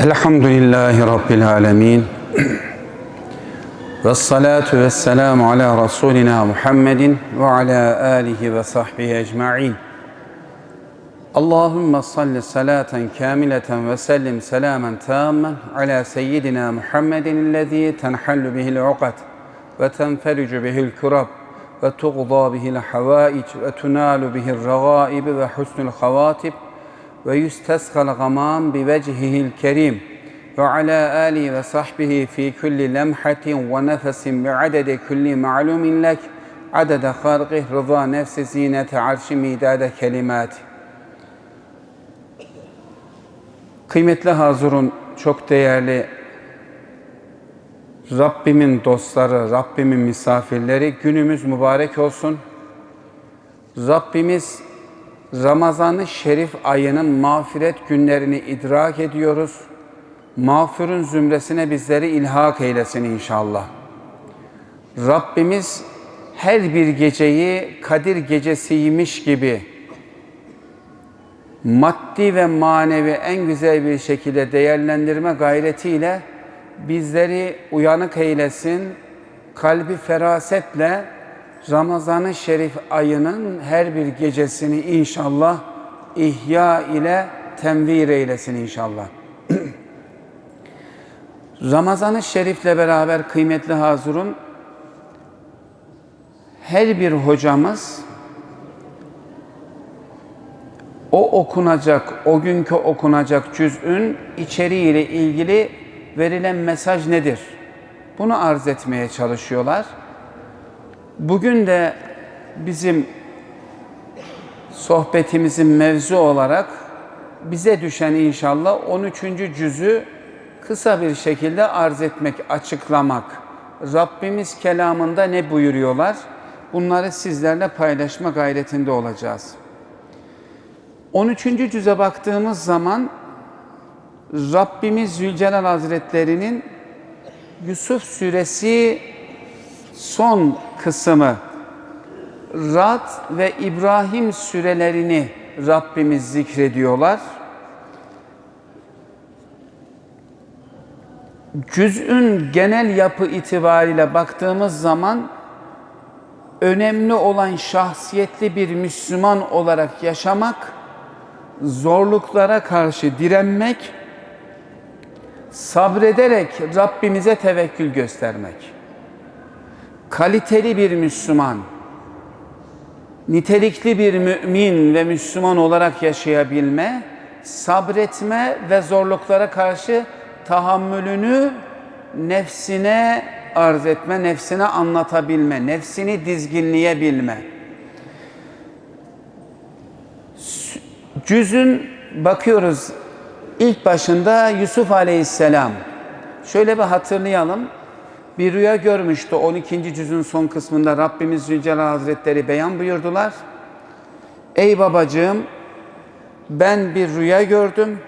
الحمد لله رب العالمين والصلاة والسلام على رسولنا محمد وعلى آله وصحبه أجمعين. اللهم صل صلاة كاملة وسلم سلاما تاما على سيدنا محمد الذي تنحل به العقد وتنفرج به الكرب وتقضى به الحوائج وتنال به الرغائب وحسن الخواتب ve yüsteshal gamam bi vecihihil kerim ve ala ali ve sahbihi fi kulli lemhatin ve nefesin bi adede kulli ma'lumin lek adede halqih rıza nefsi zinete arşi midade kelimati Kıymetli Hazur'un çok değerli Rabbimin dostları, Rabbimin misafirleri günümüz mübarek olsun. Rabbimiz Ramazan-ı Şerif ayının mağfiret günlerini idrak ediyoruz. Mağfurun zümresine bizleri ilhak eylesin inşallah. Rabbimiz her bir geceyi Kadir gecesiymiş gibi maddi ve manevi en güzel bir şekilde değerlendirme gayretiyle bizleri uyanık eylesin, kalbi ferasetle Ramazan-ı Şerif ayının her bir gecesini inşallah ihya ile tenvir eylesin inşallah. Ramazan-ı Şerif'le beraber kıymetli hazurun her bir hocamız o okunacak, o günkü okunacak cüz'ün içeriğiyle ilgili verilen mesaj nedir? Bunu arz etmeye çalışıyorlar. Bugün de bizim sohbetimizin mevzu olarak bize düşen inşallah 13. cüzü kısa bir şekilde arz etmek, açıklamak. Rabbimiz kelamında ne buyuruyorlar? Bunları sizlerle paylaşma gayretinde olacağız. 13. cüze baktığımız zaman Rabbimiz Zülcelal Hazretleri'nin Yusuf suresi son kısmı Rad ve İbrahim sürelerini Rabbimiz zikrediyorlar. Cüz'ün genel yapı itibariyle baktığımız zaman önemli olan şahsiyetli bir Müslüman olarak yaşamak, zorluklara karşı direnmek, sabrederek Rabbimize tevekkül göstermek. Kaliteli bir Müslüman, nitelikli bir mümin ve Müslüman olarak yaşayabilme, sabretme ve zorluklara karşı tahammülünü nefsine arz etme, nefsine anlatabilme, nefsini dizginleyebilme. Cüzün bakıyoruz ilk başında Yusuf Aleyhisselam. Şöyle bir hatırlayalım. Bir rüya görmüştü 12. cüzün son kısmında Rabbimiz Zülcelal Hazretleri beyan buyurdular. Ey babacığım ben bir rüya gördüm.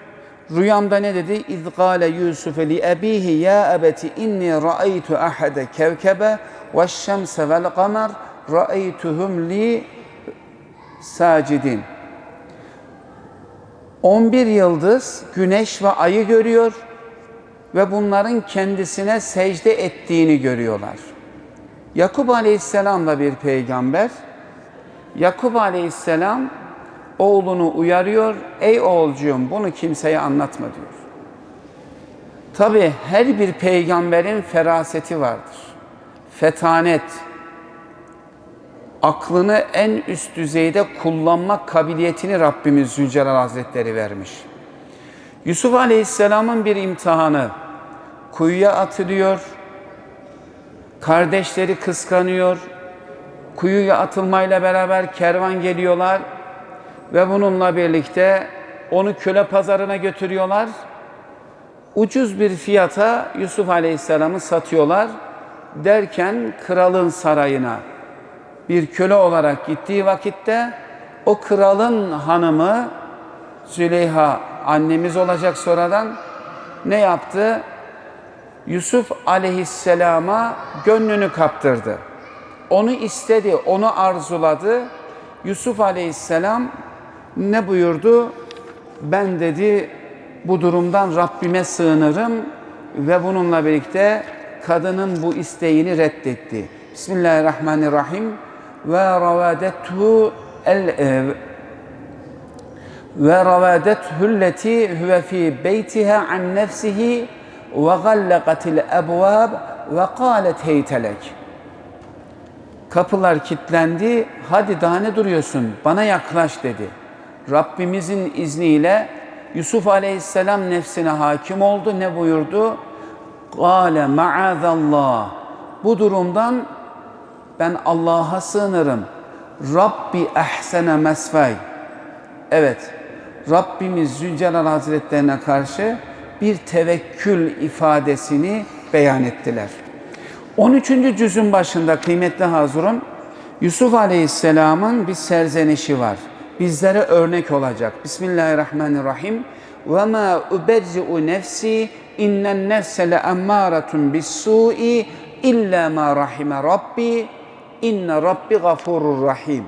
Rüyamda ne dedi? İz gâle Yusuf li ebihi ya ebeti inni ra'aytu ahade kevkebe ve şemse vel kamer ra'aytuhum li sacidin. 11 yıldız, güneş ve ayı görüyor ve bunların kendisine secde ettiğini görüyorlar. Yakup Aleyhisselam da bir peygamber. Yakup Aleyhisselam oğlunu uyarıyor. Ey oğulcuğum bunu kimseye anlatma diyor. Tabi her bir peygamberin feraseti vardır. Fetanet, aklını en üst düzeyde kullanmak kabiliyetini Rabbimiz Zülcelal Hazretleri vermiş. Yusuf Aleyhisselam'ın bir imtihanı. Kuyuya atılıyor, kardeşleri kıskanıyor, kuyuya atılmayla beraber kervan geliyorlar ve bununla birlikte onu köle pazarına götürüyorlar. Ucuz bir fiyata Yusuf Aleyhisselam'ı satıyorlar derken kralın sarayına. Bir köle olarak gittiği vakitte o kralın hanımı Züleyha annemiz olacak sonradan ne yaptı? Yusuf aleyhisselama gönlünü kaptırdı. Onu istedi, onu arzuladı. Yusuf aleyhisselam ne buyurdu? Ben dedi bu durumdan Rabbime sığınırım ve bununla birlikte kadının bu isteğini reddetti. Bismillahirrahmanirrahim. Ve ravadethu el e, ve ravadethu leti huve fi beytiha an nefsihi ve gallaqatil ebvab ve qalet heytelek. Kapılar kilitlendi. Hadi daha ne duruyorsun? Bana yaklaş dedi. Rabbimizin izniyle Yusuf Aleyhisselam nefsine hakim oldu. Ne buyurdu? Kale maazallah. Bu durumdan ben Allah'a sığınırım. Rabbi ehsene mesfay. Evet, Rabbimiz Zülcelal Hazretlerine karşı bir tevekkül ifadesini beyan ettiler. 13. cüzün başında kıymetli Hazurun, Yusuf Aleyhisselam'ın bir serzenişi var. Bizlere örnek olacak. Bismillahirrahmanirrahim. Ve ma uberri'u nefsi innen nefse le emmâretun bis-sû'i illa ma rahime rabbi inne rabbi gafurur rahim.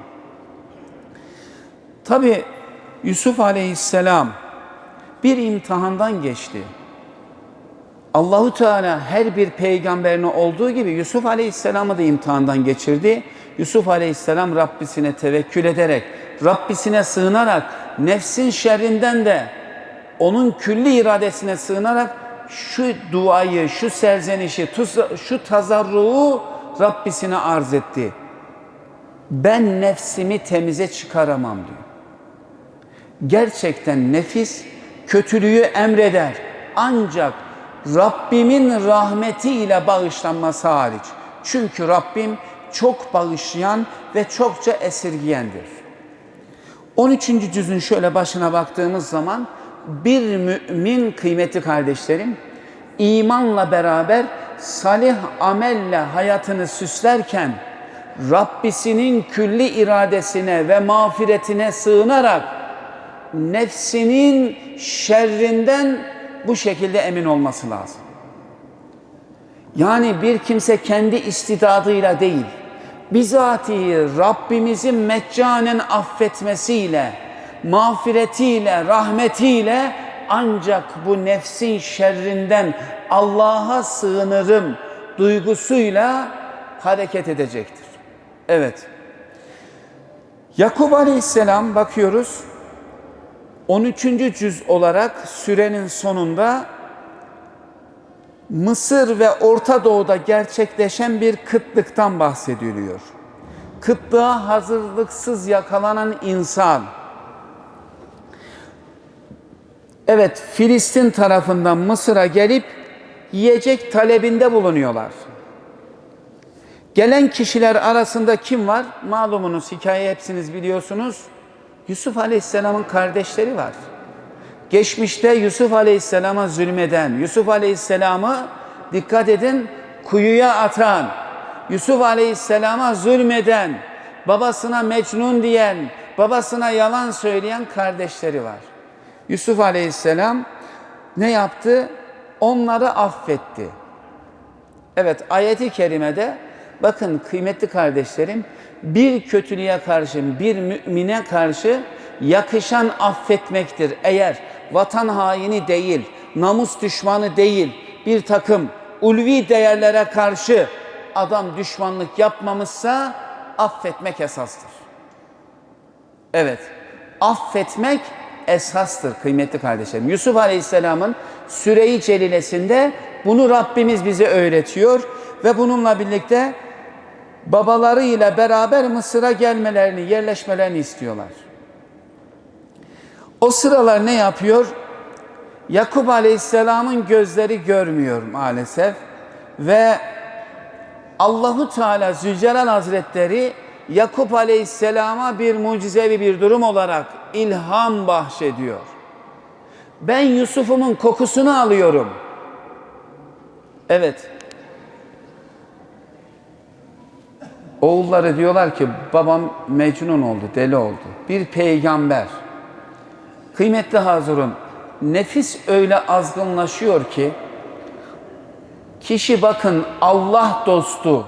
Tabi Yusuf Aleyhisselam bir imtihandan geçti. Allahu Teala her bir peygamberine olduğu gibi Yusuf Aleyhisselam'ı da imtihandan geçirdi. Yusuf Aleyhisselam Rabbisine tevekkül ederek, Rabbisine sığınarak, nefsin şerrinden de onun külli iradesine sığınarak şu duayı, şu serzenişi, şu tazarruğu Rabbisine arz etti. Ben nefsimi temize çıkaramam diyor. Gerçekten nefis kötülüğü emreder. Ancak Rabbimin rahmetiyle bağışlanması hariç. Çünkü Rabbim çok bağışlayan ve çokça esirgiyendir. 13. cüzün şöyle başına baktığımız zaman bir mümin kıymeti kardeşlerim imanla beraber salih amelle hayatını süslerken Rabbisinin külli iradesine ve mağfiretine sığınarak nefsinin şerrinden bu şekilde emin olması lazım. Yani bir kimse kendi istidadıyla değil, bizatihi Rabbimizin meccanen affetmesiyle, mağfiretiyle, rahmetiyle ancak bu nefsin şerrinden Allah'a sığınırım duygusuyla hareket edecektir. Evet. Yakup Aleyhisselam bakıyoruz 13. cüz olarak sürenin sonunda Mısır ve Orta Doğu'da gerçekleşen bir kıtlıktan bahsediliyor. Kıtlığa hazırlıksız yakalanan insan. Evet, Filistin tarafından Mısır'a gelip yiyecek talebinde bulunuyorlar. Gelen kişiler arasında kim var? Malumunuz hikaye hepsiniz biliyorsunuz. Yusuf Aleyhisselam'ın kardeşleri var. Geçmişte Yusuf Aleyhisselam'a zulmeden, Yusuf Aleyhisselam'ı dikkat edin kuyuya atan, Yusuf Aleyhisselam'a zulmeden, babasına mecnun diyen, babasına yalan söyleyen kardeşleri var. Yusuf Aleyhisselam ne yaptı? Onları affetti. Evet ayeti kerimede bakın kıymetli kardeşlerim bir kötülüğe karşı, bir mümine karşı yakışan affetmektir. Eğer vatan haini değil, namus düşmanı değil, bir takım ulvi değerlere karşı adam düşmanlık yapmamışsa affetmek esastır. Evet, affetmek esastır kıymetli kardeşlerim. Yusuf Aleyhisselam'ın Süre-i Celilesinde bunu Rabbimiz bize öğretiyor ve bununla birlikte babaları ile beraber Mısır'a gelmelerini, yerleşmelerini istiyorlar. O sıralar ne yapıyor? Yakup Aleyhisselam'ın gözleri görmüyor maalesef ve Allahu Teala Zülcelal Hazretleri Yakup Aleyhisselam'a bir mucizevi bir durum olarak ilham bahşediyor. Ben Yusuf'umun kokusunu alıyorum. Evet. Oğulları diyorlar ki babam mecnun oldu, deli oldu. Bir peygamber. Kıymetli Hazırun, nefis öyle azgınlaşıyor ki kişi bakın Allah dostu,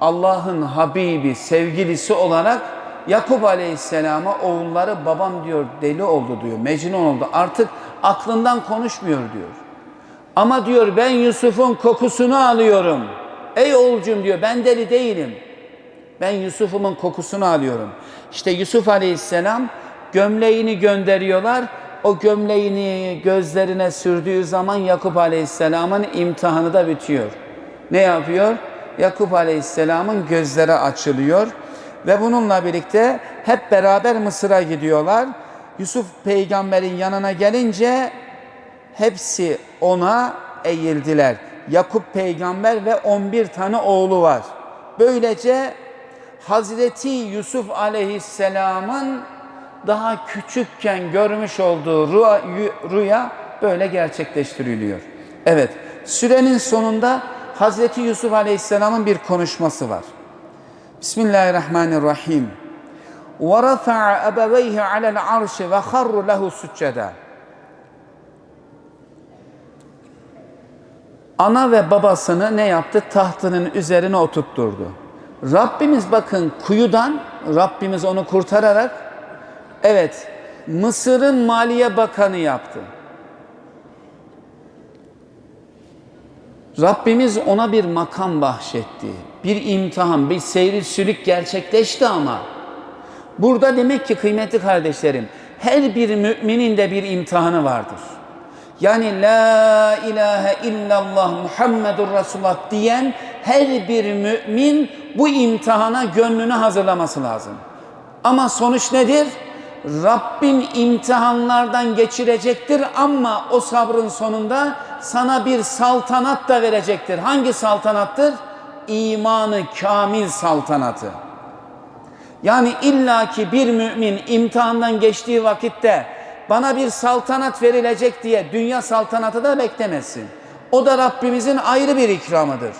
Allah'ın Habibi, sevgilisi olarak Yakup Aleyhisselam'a oğulları babam diyor deli oldu diyor, mecnun oldu. Artık Aklından konuşmuyor diyor. Ama diyor ben Yusuf'un kokusunu alıyorum. Ey oğulcum diyor ben deli değilim. Ben Yusuf'umun kokusunu alıyorum. İşte Yusuf Aleyhisselam gömleğini gönderiyorlar. O gömleğini gözlerine sürdüğü zaman Yakup Aleyhisselam'ın imtihanı da bitiyor. Ne yapıyor? Yakup Aleyhisselam'ın gözleri açılıyor ve bununla birlikte hep beraber Mısır'a gidiyorlar. Yusuf peygamberin yanına gelince hepsi ona eğildiler. Yakup peygamber ve 11 tane oğlu var. Böylece Hazreti Yusuf aleyhisselamın daha küçükken görmüş olduğu rüya, rüya böyle gerçekleştiriliyor. Evet, sürenin sonunda Hazreti Yusuf aleyhisselamın bir konuşması var. Bismillahirrahmanirrahim. وَرَفَعَ أَبَوَيْهِ عَلَى الْعَرْشِ وَخَرُّ لَهُ سُجَّدًا Ana ve babasını ne yaptı? Tahtının üzerine oturtturdu. Rabbimiz bakın kuyudan, Rabbimiz onu kurtararak, evet Mısır'ın Maliye Bakanı yaptı. Rabbimiz ona bir makam bahşetti. Bir imtihan, bir seyri sülük gerçekleşti ama burada demek ki kıymetli kardeşlerim her bir müminin de bir imtihanı vardır. Yani la ilahe illallah Muhammedur Resulullah diyen her bir mümin bu imtihana gönlünü hazırlaması lazım. Ama sonuç nedir? Rabbim imtihanlardan geçirecektir ama o sabrın sonunda sana bir saltanat da verecektir. Hangi saltanattır? İmanı kamil saltanatı. Yani illaki bir mümin imtihandan geçtiği vakitte bana bir saltanat verilecek diye dünya saltanatı da beklemesin. O da Rabbimizin ayrı bir ikramıdır.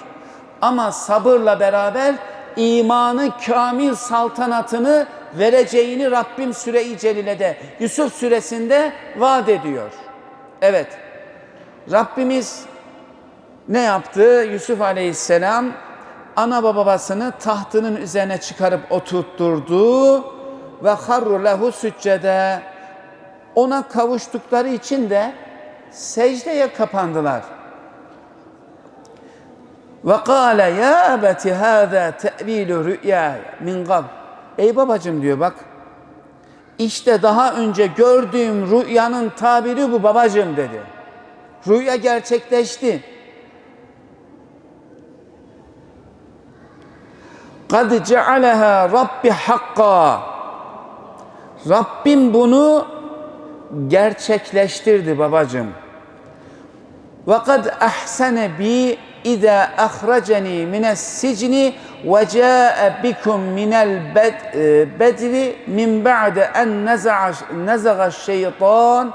Ama sabırla beraber imanı kamil saltanatını vereceğini Rabbim Süre-i Celile'de Yusuf suresinde vaat ediyor. Evet. Rabbimiz ne yaptı? Yusuf Aleyhisselam ana babasını tahtının üzerine çıkarıp oturtturdu ve harru lehu süccede ona kavuştukları için de secdeye kapandılar. Ve kâle ya ebeti hâzâ te'vilü rü'yâ min gab. Ey babacım diyor bak. İşte daha önce gördüğüm rüyanın tabiri bu babacım dedi. Rüya gerçekleşti. Kad cealeha Rabbi hakka. Rabbim bunu gerçekleştirdi babacım. Ve kad ahsene bi Mines sicni ve caa bikum minel bedvi min ba'de en nezaga şeytan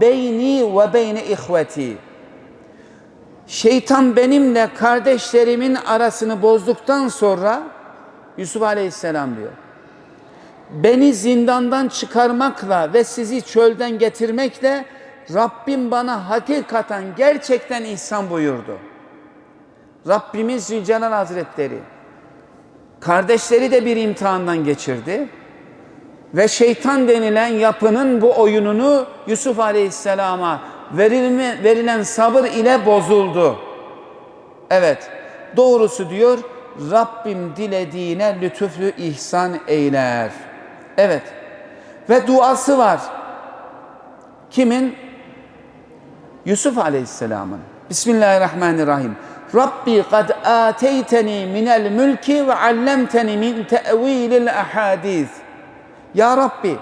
beyni ve beyne ihveti. Şeytan benimle kardeşlerimin arasını bozduktan sonra Yusuf Aleyhisselam diyor. Beni zindandan çıkarmakla ve sizi çölden getirmekle Rabbim bana hakikaten gerçekten ihsan buyurdu. Rabbimiz Zülcelal Hazretleri kardeşleri de bir imtihandan geçirdi. Ve şeytan denilen yapının bu oyununu Yusuf Aleyhisselam'a verilen sabır ile bozuldu. Evet, doğrusu diyor Rabbim dilediğine lütuflu ihsan eyler. Evet. Ve duası var. Kimin? Yusuf Aleyhisselam'ın. Bismillahirrahmanirrahim. Rabbi kad ateyteni minel mülki ve allemteni min te'vilil ahadis. Ya Rabbi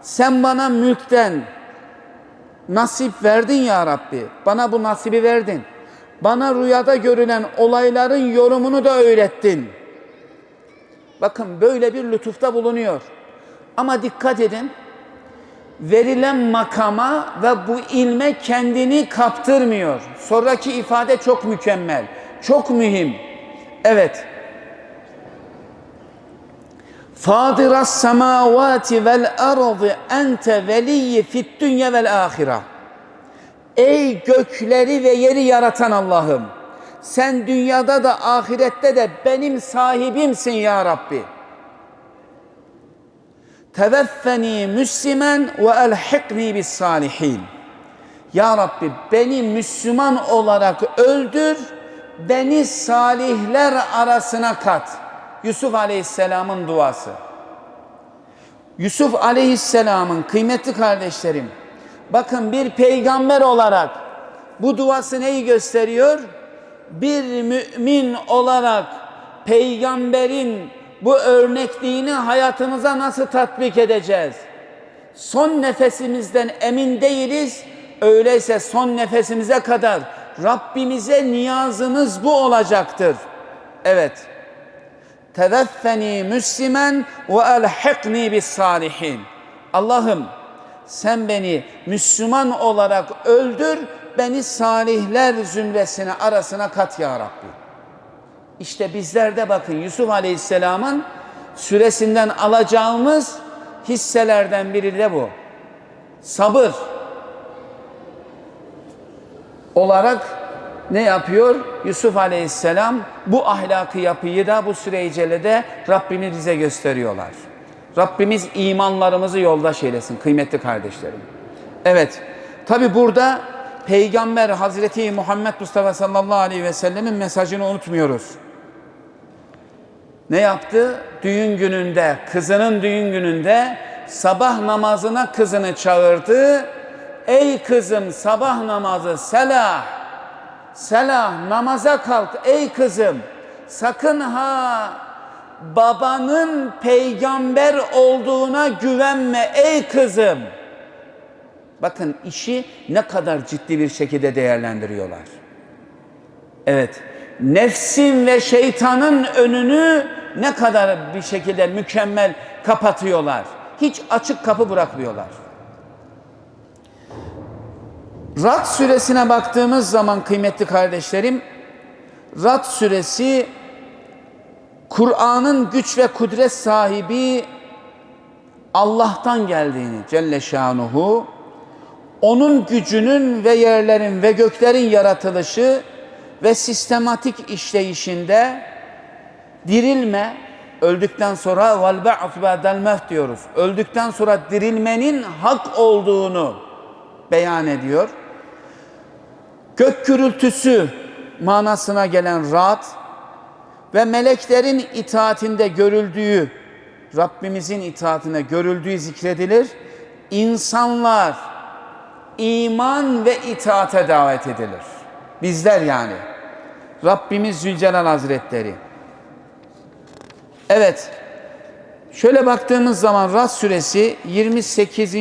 sen bana mülkten nasip verdin ya Rabbi. Bana bu nasibi verdin. Bana rüyada görülen olayların yorumunu da öğrettin. Bakın böyle bir lütufta bulunuyor. Ama dikkat edin. Verilen makama ve bu ilme kendini kaptırmıyor. Sonraki ifade çok mükemmel. Çok mühim. Evet. Fadiras semavati vel ardı ente veliyyi fit dünya vel ahira. Ey gökleri ve yeri yaratan Allah'ım. Sen dünyada da ahirette de benim sahibimsin ya Rabbi. Teveffeni müslimen ve elhikni bis salihin. Ya Rabbi beni Müslüman olarak öldür, beni salihler arasına kat. Yusuf Aleyhisselam'ın duası. Yusuf Aleyhisselam'ın kıymetli kardeşlerim, bakın bir peygamber olarak bu duası neyi gösteriyor? Bir mümin olarak peygamberin bu örnekliğini hayatımıza nasıl tatbik edeceğiz? Son nefesimizden emin değiliz. Öyleyse son nefesimize kadar Rabbimize niyazımız bu olacaktır. Evet. Teveffeni müslimen ve elhikni bis salihin. Allah'ım sen beni Müslüman olarak öldür, beni salihler zümresine arasına kat ya Rabbi. İşte bizler de bakın Yusuf Aleyhisselam'ın süresinden alacağımız hisselerden biri de bu. Sabır olarak ne yapıyor? Yusuf Aleyhisselam bu ahlakı yapıyı da bu süreyle de Rabbimiz bize gösteriyorlar. Rabbimiz imanlarımızı yoldaş eylesin kıymetli kardeşlerim. Evet, tabi burada Peygamber Hazreti Muhammed Mustafa sallallahu aleyhi ve sellemin mesajını unutmuyoruz. Ne yaptı? Düğün gününde, kızının düğün gününde sabah namazına kızını çağırdı. Ey kızım sabah namazı selah, selah namaza kalk ey kızım. Sakın ha babanın peygamber olduğuna güvenme ey kızım. Bakın işi ne kadar ciddi bir şekilde değerlendiriyorlar. Evet, nefsin ve şeytanın önünü ne kadar bir şekilde mükemmel kapatıyorlar. Hiç açık kapı bırakmıyorlar. Rad suresine baktığımız zaman kıymetli kardeşlerim, Rad suresi Kur'an'ın güç ve kudret sahibi Allah'tan geldiğini Celle Şanuhu, onun gücünün ve yerlerin ve göklerin yaratılışı ve sistematik işleyişinde dirilme, öldükten sonra vel ba'th ba'del diyoruz. Öldükten sonra dirilmenin hak olduğunu beyan ediyor. Gök gürültüsü manasına gelen rahat ve meleklerin itaatinde görüldüğü, Rabbimizin itaatine görüldüğü zikredilir. İnsanlar iman ve itaate davet edilir. Bizler yani. Rabbimiz Zülcelal Hazretleri. Evet. Şöyle baktığımız zaman Ras suresi 28.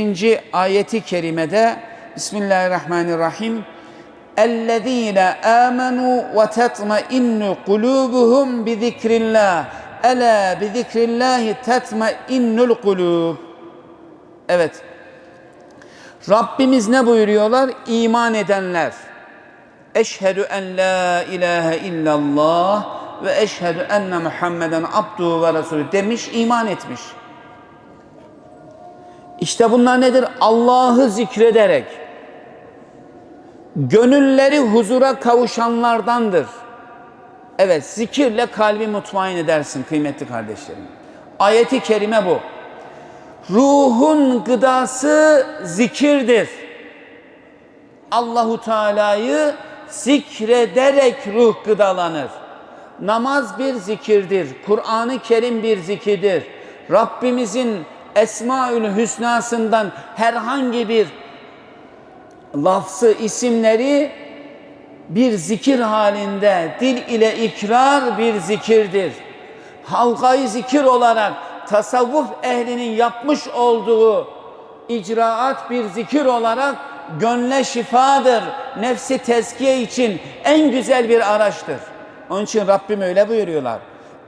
ayeti kerimede Bismillahirrahmanirrahim. اَلَّذ۪ينَ آمَنُوا وَتَطْمَئِنُّ قُلُوبُهُمْ بِذِكْرِ اللّٰهِ اَلَا بِذِكْرِ اللّٰهِ تَطْمَئِنُّ الْقُلُوبُ Evet. Rabbimiz ne buyuruyorlar? İman edenler. Eşhedü en la ilahe illallah ve eşhedü enne Muhammeden abduhu ve resulü demiş, iman etmiş. İşte bunlar nedir? Allah'ı zikrederek gönülleri huzura kavuşanlardandır. Evet, zikirle kalbi mutmain edersin kıymetli kardeşlerim. Ayeti kerime bu. Ruhun gıdası zikirdir. Allahu Teala'yı zikrederek ruh gıdalanır. Namaz bir zikirdir. Kur'an-ı Kerim bir zikirdir. Rabbimizin Esmaül Hüsna'sından herhangi bir lafzı, isimleri bir zikir halinde dil ile ikrar bir zikirdir. Halkayı zikir olarak tasavvuf ehlinin yapmış olduğu icraat bir zikir olarak gönle şifadır. Nefsi tezkiye için en güzel bir araçtır. Onun için Rabbim öyle buyuruyorlar.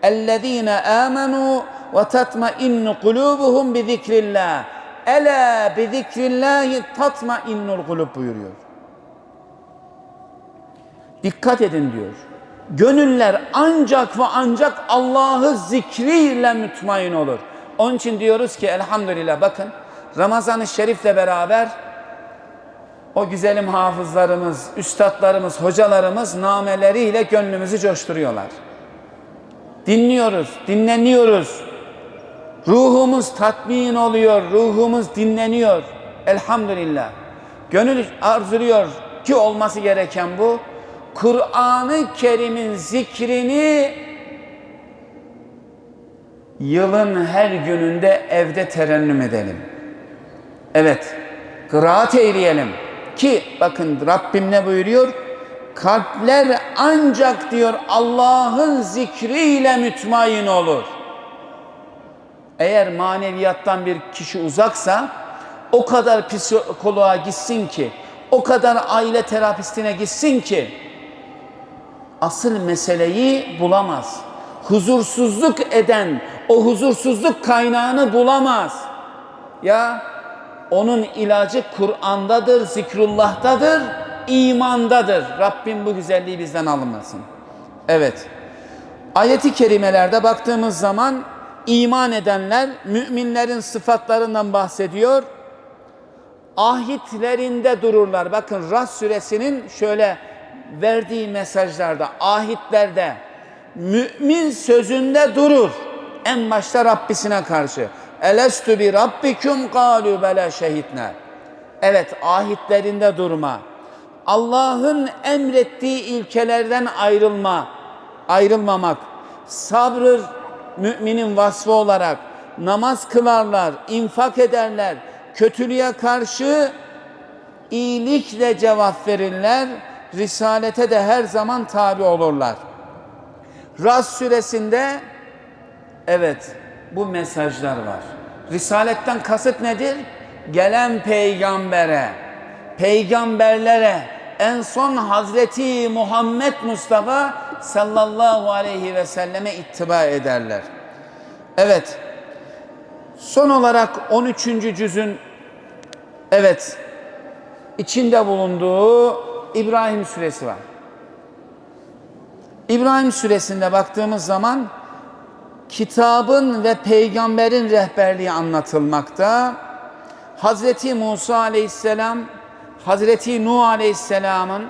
اَلَّذ۪ينَ آمَنُوا وَتَطْمَئِنُّ قُلُوبُهُمْ بِذِكْرِ اللّٰهِ Ela bi zikrillahi tatma innul kulub buyuruyor. Dikkat edin diyor. Gönüller ancak ve ancak Allah'ı zikriyle mütmain olur. Onun için diyoruz ki elhamdülillah bakın Ramazan-ı Şerif'le beraber o güzelim hafızlarımız, üstadlarımız, hocalarımız nameleriyle gönlümüzü coşturuyorlar. Dinliyoruz, dinleniyoruz. Ruhumuz tatmin oluyor, ruhumuz dinleniyor. Elhamdülillah. Gönül arzuluyor ki olması gereken bu. Kur'an-ı Kerim'in zikrini yılın her gününde evde terennüm edelim. Evet, kıraat eyleyelim. Ki bakın Rabbim ne buyuruyor? Kalpler ancak diyor Allah'ın zikriyle mütmain olur. Eğer maneviyattan bir kişi uzaksa o kadar psikoloğa gitsin ki, o kadar aile terapistine gitsin ki asıl meseleyi bulamaz. Huzursuzluk eden o huzursuzluk kaynağını bulamaz. Ya onun ilacı Kur'an'dadır, zikrullah'tadır, imandadır. Rabbim bu güzelliği bizden alınmasın. Evet. Ayeti kerimelerde baktığımız zaman iman edenler müminlerin sıfatlarından bahsediyor. Ahitlerinde dururlar. Bakın Ras suresinin şöyle verdiği mesajlarda, ahitlerde mümin sözünde durur. En başta Rabbisine karşı. Elestü bi rabbikum kalu bela şehitne. Evet ahitlerinde durma. Allah'ın emrettiği ilkelerden ayrılma, ayrılmamak. Sabrı müminin vasfı olarak namaz kılarlar, infak ederler. Kötülüğe karşı iyilikle cevap verirler. Risalete de her zaman tabi olurlar. Ras suresinde evet bu mesajlar var. Risaletten kasıt nedir? Gelen peygambere, peygamberlere, en son Hazreti Muhammed Mustafa sallallahu aleyhi ve selleme ittiba ederler. Evet, son olarak 13. cüzün evet içinde bulunduğu İbrahim suresi var. İbrahim suresinde baktığımız zaman kitabın ve peygamberin rehberliği anlatılmakta. Hazreti Musa aleyhisselam, Hazreti Nuh aleyhisselamın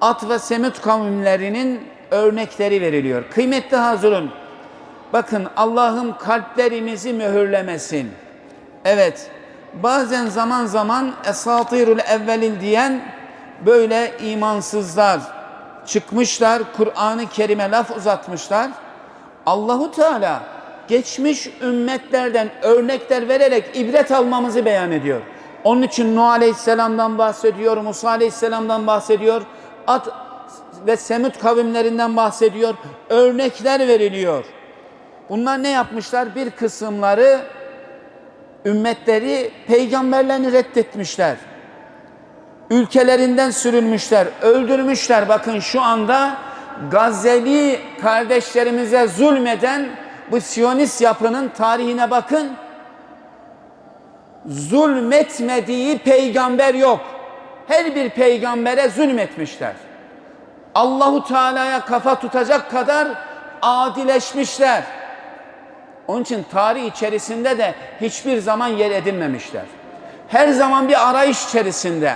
At ve Semut kavimlerinin örnekleri veriliyor. Kıymetli hazırın, bakın Allah'ım kalplerimizi mühürlemesin. Evet, bazen zaman zaman esatirul evvelin diyen böyle imansızlar çıkmışlar, Kur'an-ı Kerim'e laf uzatmışlar. Allahu Teala geçmiş ümmetlerden örnekler vererek ibret almamızı beyan ediyor. Onun için Nuh Aleyhisselam'dan bahsediyor, Musa Aleyhisselam'dan bahsediyor, At ve Semut kavimlerinden bahsediyor, örnekler veriliyor. Bunlar ne yapmışlar? Bir kısımları ümmetleri peygamberlerini reddetmişler. Ülkelerinden sürülmüşler, öldürmüşler. Bakın şu anda Gazze'li kardeşlerimize zulmeden bu Siyonist yapının tarihine bakın. Zulmetmediği peygamber yok. Her bir peygambere zulmetmişler. Allahu Teala'ya kafa tutacak kadar adileşmişler. Onun için tarih içerisinde de hiçbir zaman yer edinmemişler. Her zaman bir arayış içerisinde.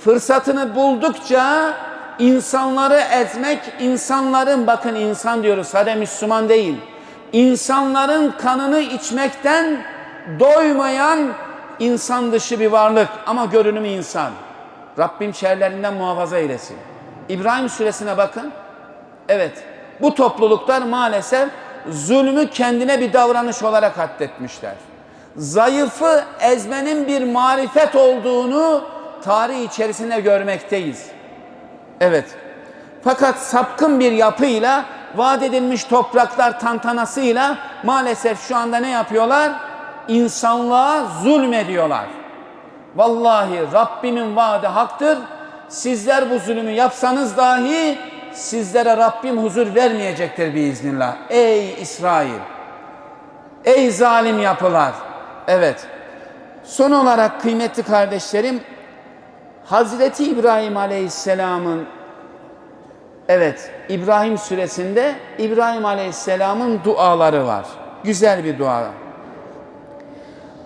Fırsatını buldukça insanları ezmek, insanların bakın insan diyoruz sadece Müslüman değil. İnsanların kanını içmekten doymayan insan dışı bir varlık ama görünümü insan. Rabbim şerlerinden muhafaza eylesin. İbrahim suresine bakın. Evet bu topluluklar maalesef zulmü kendine bir davranış olarak addetmişler. Zayıfı ezmenin bir marifet olduğunu tarih içerisinde görmekteyiz. Evet. Fakat sapkın bir yapıyla vaat edilmiş topraklar tantanasıyla maalesef şu anda ne yapıyorlar? İnsanlığa zulmediyorlar. Vallahi Rabbimin vaadi haktır. Sizler bu zulmü yapsanız dahi sizlere Rabbim huzur vermeyecektir biiznillah. Ey İsrail! Ey zalim yapılar! Evet. Son olarak kıymetli kardeşlerim Hazreti İbrahim Aleyhisselam'ın evet İbrahim suresinde İbrahim Aleyhisselam'ın duaları var. Güzel bir dua.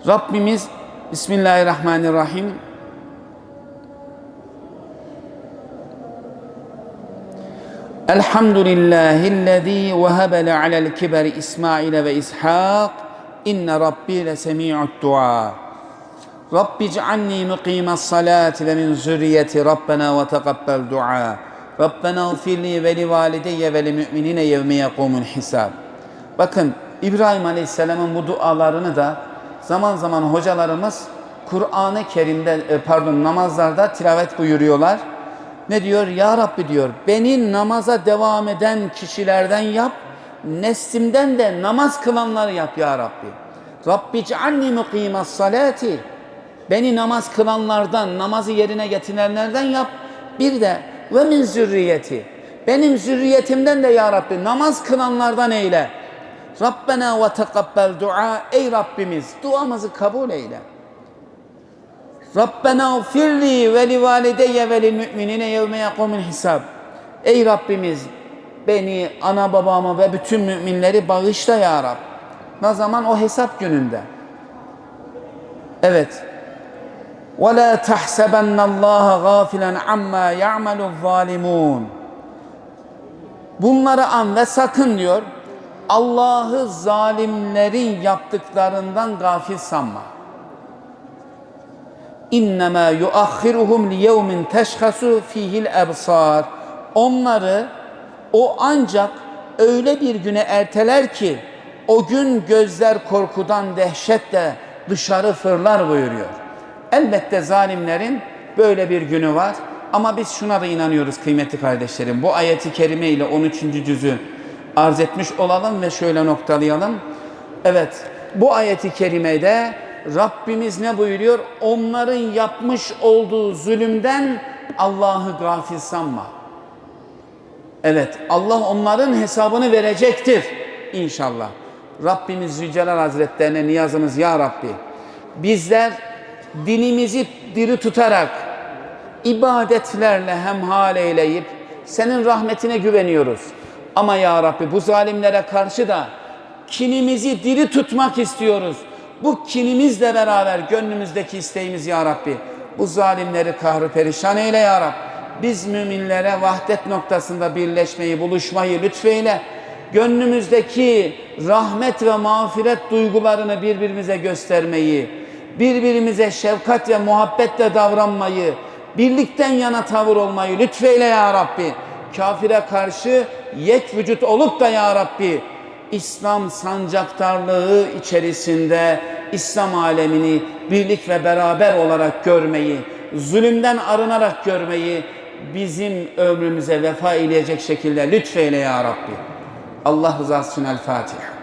Rabbimiz Bismillahirrahmanirrahim Elhamdülillahillezî vehebe le'alel kiberi İsmail ve İshak inne rabbi lesemi'ud dua. Rabbi ic'alni muqimas salati ve min zürriyeti Rabbena ve tekabbel dua. Rabbena ufirli ve li valideyye ve li müminine yevme yekumul hisab. Bakın İbrahim Aleyhisselam'ın bu dualarını da zaman zaman hocalarımız Kur'an-ı Kerim'de e, pardon namazlarda tilavet buyuruyorlar. Ne diyor? Ya Rabbi diyor beni namaza devam eden kişilerden yap. Neslimden de namaz kılanları yap ya Rabbi. Rabbi cealni mukimas salati. Beni namaz kılanlardan, namazı yerine getirenlerden yap. Bir de ve min zürriyeti. Benim zürriyetimden de ya Rabbi namaz kılanlardan eyle. Rabbena ve tekabbel dua. Ey Rabbimiz duamızı kabul eyle. Rabbena firli ve li valideyye ve lil müminine yevme yakumul hisab. Ey Rabbimiz beni, ana babamı ve bütün müminleri bağışla ya Rab. Ne zaman? O hesap gününde. Evet. وَلَا تَحْسَبَنَّ اللّٰهَ غَافِلًا عَمَّا يَعْمَلُ الظَّالِمُونَ Bunları an ve sakın diyor Allah'ı zalimlerin yaptıklarından gafil sanma. İnnemâ yuakhiruhum li yevmin teşhasu fihil ebsar. Onları o ancak öyle bir güne erteler ki o gün gözler korkudan dehşetle dışarı fırlar buyuruyor. Elbette zalimlerin böyle bir günü var ama biz şuna da inanıyoruz kıymetli kardeşlerim. Bu ayeti kerime ile 13. cüzü arz etmiş olalım ve şöyle noktalayalım. Evet bu ayeti kerimede Rabbimiz ne buyuruyor? Onların yapmış olduğu zulümden Allah'ı gafil sanma. Evet Allah onların hesabını verecektir inşallah. Rabbimiz Zülcelal Hazretlerine niyazımız ya Rabbi. Bizler dinimizi diri tutarak ibadetlerle hemhal eyleyip senin rahmetine güveniyoruz. Ama ya Rabbi bu zalimlere karşı da kinimizi diri tutmak istiyoruz. Bu kinimizle beraber gönlümüzdeki isteğimiz ya Rabbi. Bu zalimleri kahrı perişan eyle ya Rabbi. Biz müminlere vahdet noktasında birleşmeyi, buluşmayı lütfeyle. Gönlümüzdeki rahmet ve mağfiret duygularını birbirimize göstermeyi, birbirimize şefkat ve muhabbetle davranmayı, birlikten yana tavır olmayı lütfeyle ya Rabbi. Kafire karşı yek vücut olup da ya Rabbi İslam sancaktarlığı içerisinde İslam alemini birlik ve beraber olarak görmeyi, zulümden arınarak görmeyi bizim ömrümüze vefa eleyecek şekilde lütfeyle ya Rabbi. Allah rızası için El Fatiha.